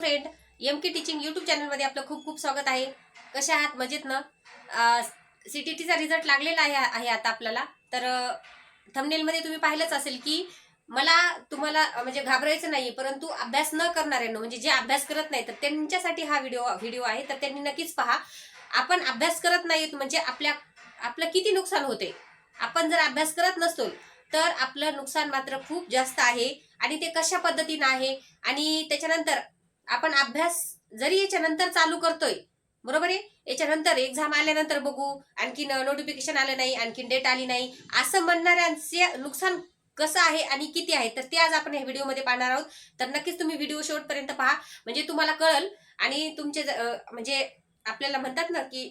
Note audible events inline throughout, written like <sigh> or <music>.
Friend M K teaching YouTube चॅनलमध्ये आपलं खूप खूप स्वागत आहे. कशा आहात? मजेत ना? सी टी टीचा रिझल्ट लागलेला आहे आहे आता आपल्याला. तर थमनेलमध्ये तुम्ही पाहिलंच असेल की मला तुम्हाला म्हणजे घाबरायचं नाही परंतु अभ्यास न करणाऱ्यांना म्हणजे जे अभ्यास करत नाही तर त्यांच्यासाठी हा व्हिडिओ व्हिडिओ आहे. तर त्यांनी नक्कीच पहा आपण अभ्यास करत नाहीत म्हणजे आपल्या आपलं किती नुकसान होते? आपण जर अभ्यास करत नसतो तर आपलं नुकसान मात्र खूप जास्त आहे. आणि ते कशा पद्धतीनं आहे? आणि त्याच्यानंतर आपण अभ्यास जरी याच्यानंतर चालू करतोय बरोबर आहे? याच्यानंतर एक्झाम आल्यानंतर बघू आणखीन नोटिफिकेशन आलं नाही आणखीन डेट आली नाही असं म्हणणाऱ्यांचे नुकसान कसं आहे आणि किती आहे? तर ते आज आपण ह्या व्हिडिओमध्ये पाहणार आहोत. तर नक्कीच तुम्ही व्हिडिओ शेवटपर्यंत पहा. म्हणजे तुम्हाला कळल आणि तुमचे ज- म्हणजे आपल्याला म्हणतात ना की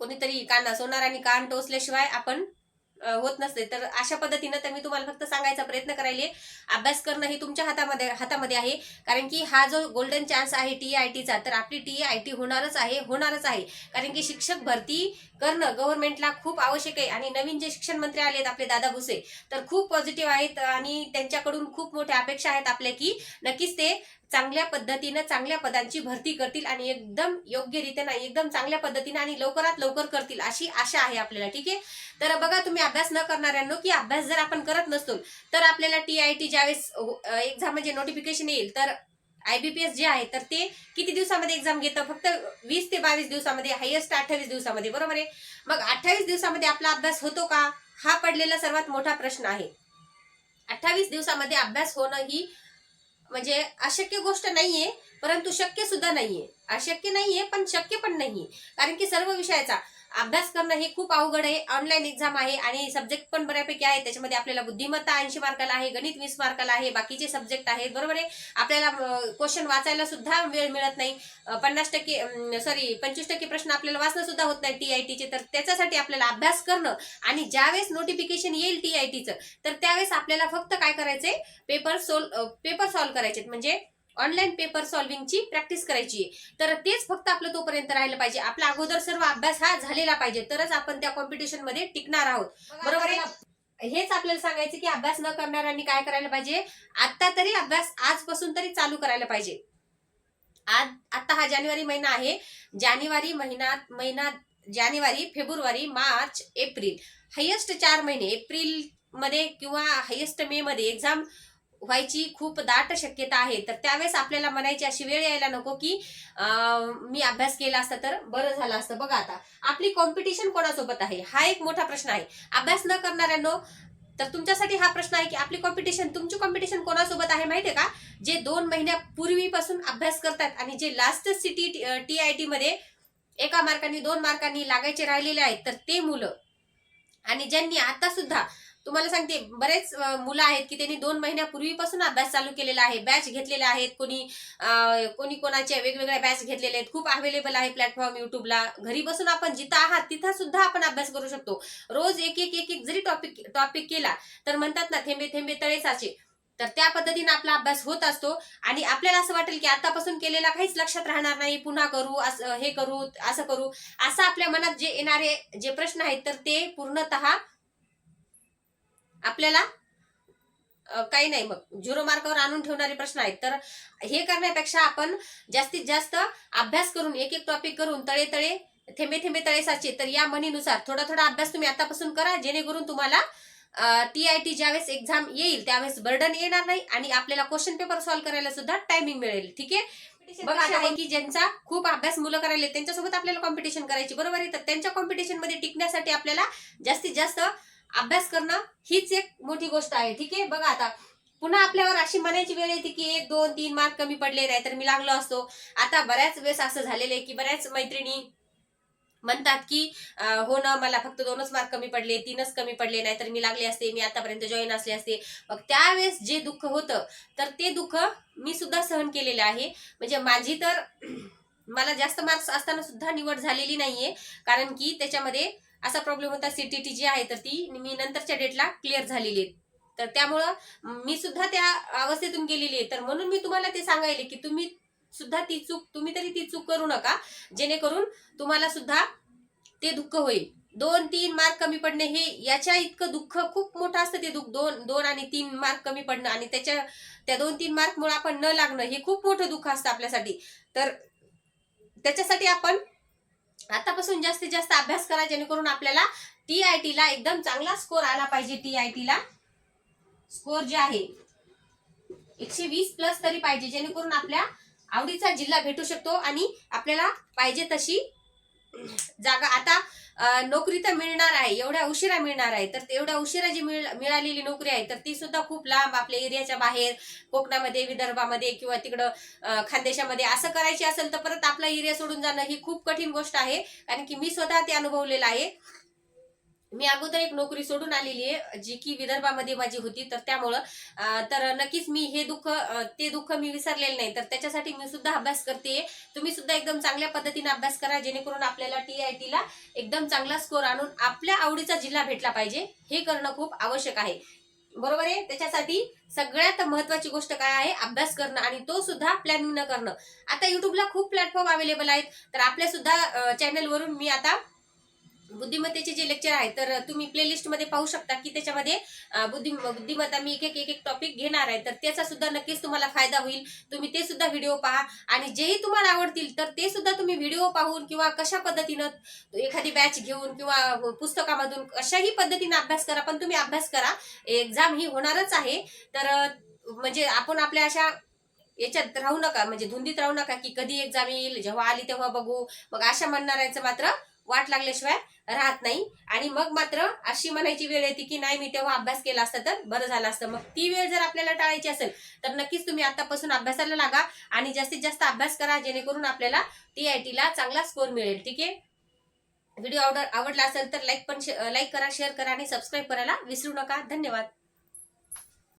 कोणीतरी कान सोनार आणि कान टोचल्याशिवाय आपण होत नसते. तर अशा पद्धतीनं तर मी तुम्हाला फक्त सांगायचा प्रयत्न करायले. अभ्यास करणं हे तुमच्या हातामध्ये हातामध्ये आहे. कारण की हा जो गोल्डन चान्स आहे टी आय टीचा तर आपली टी आय टी होणारच आहे होणारच आहे. कारण की शिक्षक भरती करणं गव्हर्नमेंटला खूप आवश्यक आहे. आणि नवीन जे शिक्षण मंत्री आलेत आपले दादा भुसे तर खूप पॉझिटिव्ह आहेत. आणि त्यांच्याकडून खूप मोठ्या अपेक्षा आहेत आपल्या की नक्कीच ते चांगल्या पद्धतीनं चांगल्या पदांची भरती करतील आणि एकदम योग्यरित्या नाही एकदम चांगल्या पद्धतीने आणि लवकरात लवकर करतील अशी आशा आहे आपल्याला ठीक आहे? तर बघा तुम्ही अभ्यास न करणाऱ्यांनो की अभ्यास जर आपण करत नसतो तर आपल्याला टी आय टी ज्यावेळेस एक्झाम म्हणजे नोटिफिकेशन येईल तर आयबीपीएस जे आहे तर ते किती दिवसामध्ये एक्झाम घेतं? फक्त वीस ते बावीस दिवसामध्ये हायेस्ट अठ्ठावीस दिवसामध्ये बरोबर आहे? मग अठ्ठावीस दिवसामध्ये आपला अभ्यास होतो का? हा पडलेला सर्वात मोठा प्रश्न आहे. अठ्ठावीस दिवसामध्ये अभ्यास होणं ही म्हणजे अशक्य गोष्ट नाहीये परंतु शक्य सुद्धा नाहीये. अशक्य नाहीये पण शक्य पण नाहीये. कारण की सर्व विषयाचा अभ्यास करणं हे खूप अवघड आहे. ऑनलाईन एक्झाम आहे आणि सब्जेक्ट पण बऱ्यापैकी आहे त्याच्यामध्ये आपल्याला बुद्धिमत्ता ऐंशी मार्काला आहे गणित वीस मार्काला आहे बाकीचे सब्जेक्ट आहेत. बरोबर आहे? आपल्याला क्वेश्चन वाचायला सुद्धा वेळ मिळत नाही. पन्नास टक्के सॉरी पंचवीस टक्के प्रश्न आपल्याला वाचणं सुद्धा होत नाही टी आय टीचे तर त्याच्यासाठी आपल्याला अभ्यास करणं आणि ज्यावेळेस नोटिफिकेशन येईल टी आय टीचं तर त्यावेळेस आपल्याला फक्त काय करायचंय? पेपर सोल्व पेपर सॉल्व्ह करायचे म्हणजे ऑनलाईन पेपर सॉल्व्हिंगची प्रॅक्टिस करायची तर तेच फक्त आपलं तोपर्यंत राहिलं पाहिजे. आपला अगोदर सर्व अभ्यास हा झालेला पाहिजे. तरच आपण त्या कॉम्पिटिशनमध्ये टिकणार आहोत. बरोबर आहे? हेच आपल्याला सांगायचं की अभ्यास न करणाऱ्यांनी काय करायला पाहिजे? आता तरी अभ्यास आजपासून तरी चालू करायला पाहिजे. आज आता हा जानेवारी महिना आहे. जानेवारी महिन्यात महिना जानेवारी फेब्रुवारी मार्च एप्रिल. हायेस्ट चार महिने. एप्रिलमध्ये किंवा हायेस्ट मे मध्ये. एक्झाम व्हायची खूप दाट शक्यता आहे. तर त्यावेळेस आपल्याला म्हणायची अशी वेळ यायला नको की मी अभ्यास केला असता तर बरं झालं असतं. बघा आता आपली कॉम्पिटिशन कोणासोबत आहे? हा एक मोठा प्रश्न आहे. अभ्यास न करणाऱ्यांनो तर तुमच्यासाठी हा प्रश्न आहे की आपली कॉम्पिटिशन तुमची कॉम्पिटिशन कोणासोबत आहे माहितीये का? जे दोन महिन्यापूर्वीपासून अभ्यास करतात आणि जे last city T I T मध्ये एका मार्कांनी दोन मार्कांनी लागायचे राहिलेले आहेत तर ते मुलं आणि ज्यांनी आता सुद्धा तुम्हाला सांगते बरेच मुलं आहेत की त्यांनी दोन महिन्यापूर्वीपासून अभ्यास चालू केलेला आहे बॅच घेतलेले आहेत. कोणी कोणी कोणाच्या वेगवेगळ्या बॅच घेतलेले आहेत. खूप अवेलेबल आहे प्लॅटफॉर्म युट्यूबला घरी बसून आपण जिथं आहात तिथं सुद्धा आपण अभ्यास करू शकतो. रोज एक एक एक एक जरी टॉपिक टॉपिक केला तर म्हणतात ना थेंबे थेंबे तळे साचे. तर त्या पद्धतीने आपला अभ्यास होत असतो आणि आपल्याला असं वाटेल की आतापासून केलेला काहीच लक्षात राहणार नाही. पुन्हा करू असं हे करू असं करू. असं आपल्या मनात जे येणारे जे प्रश्न आहेत तर ते पूर्णतः आपल्याला काही नाही मग. झिरो मार्कावर आणून ठेवणारे प्रश्न आहेत. तर हे करण्यापेक्षा आपण जास्तीत जास्त अभ्यास करून एक एक टॉपिक करून तळे तळे थेंबे थेंबे तळे साचे तर या म्हणीनुसार थोडा थोडा अभ्यास तुम्ही आतापासून करा जेणेकरून तुम्हाला टी आय टी ज्यावेळेस एक्झाम येईल त्यावेळेस बर्डन येणार नाही आणि आपल्याला क्वेश्चन पेपर सॉल्व्ह करायला सुद्धा टायमिंग मिळेल. ठीक आहे? बघा आहे की ज्यांचा खूप अभ्यास मुलं करायला त्यांच्यासोबत आपल्याला कॉम्पिटिशन करायची बरोबर आहे? तर त्यांच्या कॉम्पिटिशनमध्ये टिकण्यासाठी आपल्याला जास्तीत जास्त अभ्यास करणं हीच एक मोठी गोष्ट आहे ठीक आहे? बघा आता पुन्हा आपल्यावर अशी म्हणायची वेळ येते की एक दोन तीन मार्क कमी पडले नाही तर मी लागलो असतो. आता बऱ्याच वेळेस असं झालेलं आहे की बऱ्याच मैत्रिणी म्हणतात की हो ना मला फक्त दोनच मार्क कमी पडले तीनच कमी पडले नाहीतर मी लागले असते मी आतापर्यंत जॉईन असले असते. मग त्यावेळेस जे दुःख होतं तर ते दुःख मी सुद्धा सहन केलेलं आहे. म्हणजे माझी तर <clears throat> मला जास्त मार्क्स असताना सुद्धा निवड झालेली नाहीये. कारण की त्याच्यामध्ये असा प्रॉब्लेम होता सीटीटी जी आहे तर ती. मी नंतरच्या डेटला क्लिअर झालेली आहे. तर त्यामुळं मी सुद्धा त्या अवस्थेतून गेलेली आहे. तर म्हणून मी तुम्हाला ते सांगायले की तुम्ही सुद्धा ती चूक तुम्ही तरी ती चूक करू नका. जेणेकरून तुम्हाला सुद्धा ते दुःख होईल. दोन तीन मार्क कमी पडणे हे याच्या इतकं दुःख खूप मोठं असतं ते दुःख. दोन दोन आणि तीन मार्क कमी पडणं आणि त्याच्या त्या दोन तीन मार्कमुळे आपण न लागणं हे खूप मोठं दुःख असतं आपल्यासाठी. तर त्याच्यासाठी आपण आतापासून जास्तीत जास्त अभ्यास करा जेणेकरून आपल्याला टी आय टी ला एकदम चांगला स्कोर आला पाहिजे. टी आय टीला स्कोर जे आहे एकशे वीस प्लस तरी पाहिजे जेणेकरून आपल्या आवडीचा जिल्हा भेटू शकतो आणि आपल्याला पाहिजे तशी जागा. आता नोकरी तर मिळणार आहे एवढ्या उशिरा मिळणार आहे तर एवढ्या उशिरा जी मिळालेली नोकरी आहे तर ती सुद्धा खूप लांब आपल्या एरियाच्या बाहेर कोकणामध्ये विदर्भामध्ये किंवा तिकडं खानदेशामध्ये असं करायची असेल तर परत आपला एरिया सोडून जाणं ही खूप कठीण गोष्ट आहे कारण की मी स्वतः ते अनुभवलेलं आहे. मी अगोदर एक नोकरी सोडून आलेली आहे जी की विदर्भामध्ये माझी होती तर त्यामुळं तर नक्कीच मी हे दुःख ते दुःख मी विसरलेलं नाही. तर त्याच्यासाठी मी सुद्धा अभ्यास करते. तुम्ही सुद्धा एकदम चांगल्या पद्धतीने अभ्यास करा जेणेकरून आपल्याला टी आय टीला एकदम चांगला स्कोर आणून आपल्या आवडीचा जिल्हा भेटला पाहिजे. हे करणं खूप आवश्यक आहे. बरोबर आहे? त्याच्यासाठी सगळ्यात महत्वाची गोष्ट काय आहे? अभ्यास करणं आणि तो सुद्धा प्लॅनिंग न करणं. आता युट्यूबला खूप प्लॅटफॉर्म अवेलेबल आहेत. तर आपल्या सुद्धा चॅनलवरून मी आता बुद्धिमत्तेचे जे लेक्चर आहे तर तुम्ही प्लेलिस्टमध्ये पाहू शकता की त्याच्यामध्ये बुद्धिम बुद्धिमत्ता मी एक एक एक एक टॉपिक घेणार आहे. तर त्याचा सुद्धा नक्कीच तुम्हाला फायदा होईल. तुम्ही ते सुद्धा व्हिडिओ पहा. आणि जेही तुम्हाला आवडतील तर ते सुद्धा तुम्ही व्हिडिओ पाहून किंवा कशा पद्धतीनं एखादी बॅच घेऊन किंवा पुस्तकामधून कशाही पद्धतीनं अभ्यास करा पण तुम्ही अभ्यास करा. एक्झाम ही होणारच आहे. तर म्हणजे आपण आपल्या अशा याच्यात राहू नका म्हणजे धुंदीत राहू नका की कधी एक्झाम येईल जेव्हा आली तेव्हा बघू. मग अशा म्हणणाऱ्यांचं मात्र वाट लागल्याशिवाय राहत नाही. आणि मग मात्र अशी म्हणायची वेळ येते की नाही मी तेव्हा अभ्यास केला असता तर बरं झालं असतं. मग ती वेळ जर आपल्याला टाळायची असेल तर नक्कीच तुम्ही आतापासून अभ्यासाला लागा आणि जास्तीत जास्त अभ्यास करा जेणेकरून आपल्याला टी आय टीला चांगला स्कोर मिळेल. ठीक आहे? व्हिडिओ आवड आवडला असेल तर लाईक पण लाईक करा शेअर करा आणि सबस्क्राईब करायला विसरू नका. धन्यवाद.